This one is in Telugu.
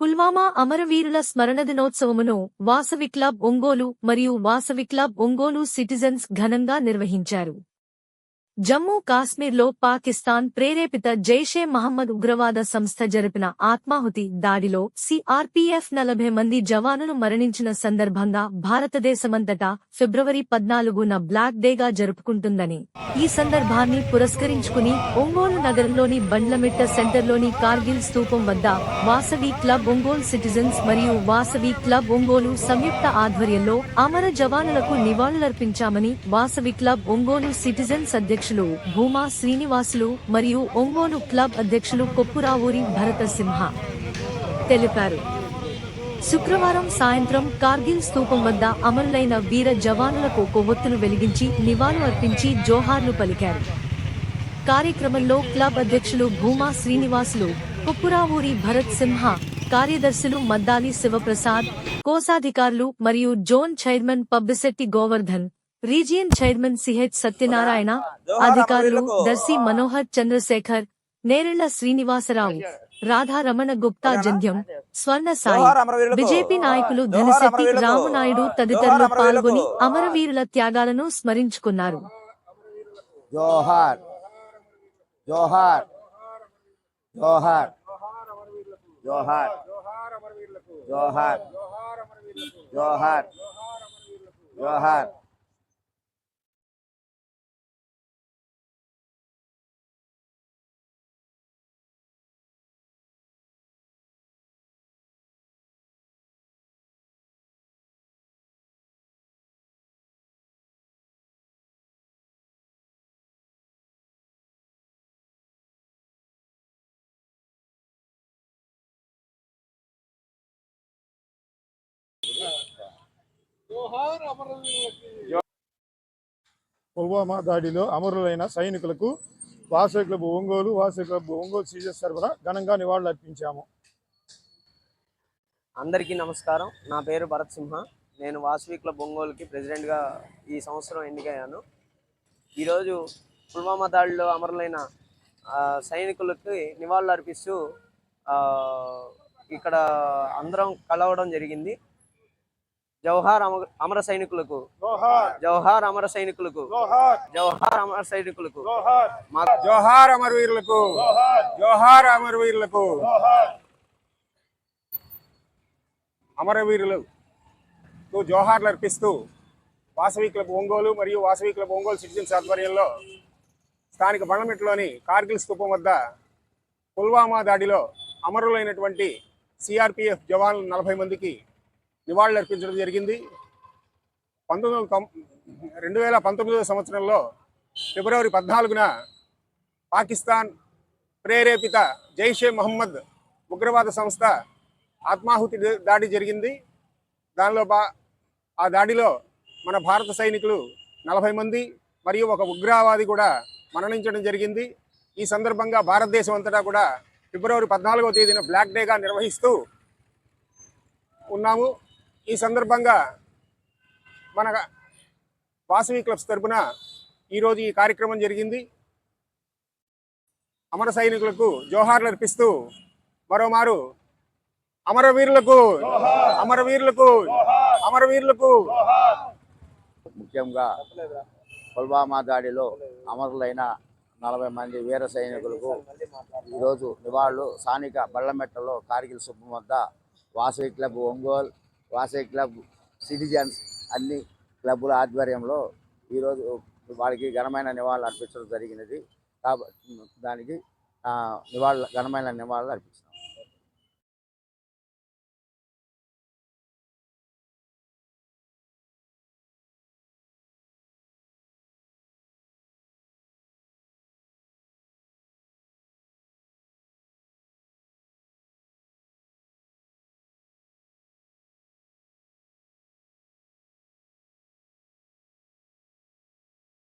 పుల్వామా అమరవీరుల స్మరణ దినోత్సవమును వాసవి క్లబ్ ఒంగోలు మరియు వాసవి క్లబ్ ఒంగోలు సిటిజన్స్ ఘనంగా నిర్వహించారు. జమ్మూ కాశ్మీర్లో పాకిస్తాన్ ప్రేరేపిత జైషే మహమ్మద్ ఉగ్రవాద సంస్థ జరిపిన ఆత్మాహుతి దాడిలో సిఆర్పీఎఫ్ నలభై మంది జవానులు మరణించిన సందర్భంగా భారతదేశమంతటా ఫిబ్రవరి పద్నాలుగున బ్లాక్ డేగా జరుపుకుంటుందని. ఈ సందర్భాన్ని పురస్కరించుకుని ఒంగోలు నగరంలోని బండ్లమిట్ట సెంటర్లోని కార్గిల్ స్తూపం వద్ద వాసవి క్లబ్ ఒంగోలు సిటిజన్స్ మరియు వాసవి క్లబ్ ఒంగోలు సంయుక్త ఆధ్వర్యంలో అమర జవానులకు నివాళులర్పించామని వాసవి క్లబ్ ఒంగోలు సిటిజన్స్ అధ్యక్షులు భూమా శ్రీనివాసులు మరియు ఒంగోలు క్లబ్ అధ్యక్షులు కొప్పురావూరి భరత సింహ తెలిపారు. శుక్రవారం సాయంత్రం కార్గిల్ స్థూపం వద్ద అమరులైన వీర జవానులకు కొవ్వొత్తులు వెలిగించి నివాళులు అర్పించి జోహార్లు పలికారు. కార్యక్రమంలో క్లబ్ అధ్యక్షులు భూమా శ్రీనివాసులు కుప్పురావూరి భరత్ సింహ కార్యదర్శులు మద్దాలి శివప్రసాద్ కోశాధికారులు మరియు zone chairman Pabbisetti Govardhan region chairman CH Satyanarayana అధికారులు దర్శి మనోహర్ చంద్రశేఖర్ నేరెళ్ళ శ్రీనివాసరావు రాధా రమణ గుప్తా జంధ్యం స్వర్ణ సాయి బీజేపీ నాయకులు ధనశెట్టి రామునాయుడు తదితరులు పాల్గొని అమరవీరుల త్యాగాలను స్మరించుకున్నారు. జోహార్. జోహార్. జోహార్. జోహార్. జోహార్. జోహార్. జోహార్. పుల్వామా దాడిలో అమరులైన సైనికులకు వాసవి క్లబ్ ఒంగోలు వాసవి క్లబ్ ఒంగోలు సీజర్ తరఫున ఘనంగా నివాళులు అర్పించాము. అందరికీ నమస్కారం. నా పేరు భరత్ సింహ. నేను వాసవి క్లబ్ ఒంగోలుకి ప్రెసిడెంట్గా ఈ సంవత్సరం ఎన్నికయ్యాను. ఈరోజు పుల్వామా దాడిలో అమరులైన సైనికులకి నివాళులు అర్పిస్తూ ఇక్కడ అందరం కలవడం జరిగింది. జవహార్ అమర అమర సైనికులకు. జవహార్. అమర సైనికులకు. జవహార్. అమర సైనికులకు జోహార్ అమరవీరులకు జోహార్ జోహార్ అమరవీరులకు అమరవీరులకు జోహార్లు అర్పిస్తూ వాసవి క్లబ్ ఒంగోలు మరియు వాసవి క్లబ్ ఒంగోలు సిటిజన్స్ ఆధ్వర్యంలో స్థానిక బండమెట్లోని కార్గిల్ స్తూపం వద్ద పుల్వామా దాడిలో అమరులైనటువంటి సిఆర్పిఎఫ్ జవాన్లు నలభై మందికి నివాళులు అర్పించడం జరిగింది. పంతొమ్మిది వందల తొం రెండు వేల పంతొమ్మిదవ సంవత్సరంలో ఫిబ్రవరి పద్నాలుగున పాకిస్తాన్ ప్రేరేపిత జైషే మహమ్మద్ ఉగ్రవాద సంస్థ ఆత్మాహుతి దాడి జరిగింది. దానిలో బా ఆ దాడిలో మన భారత సైనికులు నలభై మంది మరియు ఒక ఉగ్రవాది కూడా మరణించడం జరిగింది. ఈ సందర్భంగా భారతదేశం అంతటా కూడా ఫిబ్రవరి పద్నాలుగవ తేదీన బ్లాక్ డేగా నిర్వహిస్తూ ఉన్నాము. ఈ సందర్భంగా మన వాసవి క్లబ్స్ తరపున ఈరోజు ఈ కార్యక్రమం జరిగింది. అమర సైనికులకు జోహార్లు అర్పిస్తూ మరోమారు అమరవీరులకు అమరవీరులకు అమరవీరులకు ముఖ్యంగా పుల్వామా దాడిలో అమరులైన నలభై మంది వీర సైనికులకు ఈరోజు నివాళులు. స్థానిక బళ్ళమెట్టలో కార్గిల్ సుబ్బం వద్ద Vasavi club Ongole Vasavi club citizens అన్ని క్లబ్బుల ఆధ్వర్యంలో ఈరోజు వాళ్ళకి ఘనమైన నివాళులు అర్పించడం జరిగినది. కాబట్టి దానికి ఆ, నివాళులు ఘనమైన నివాళులు అర్పించారు.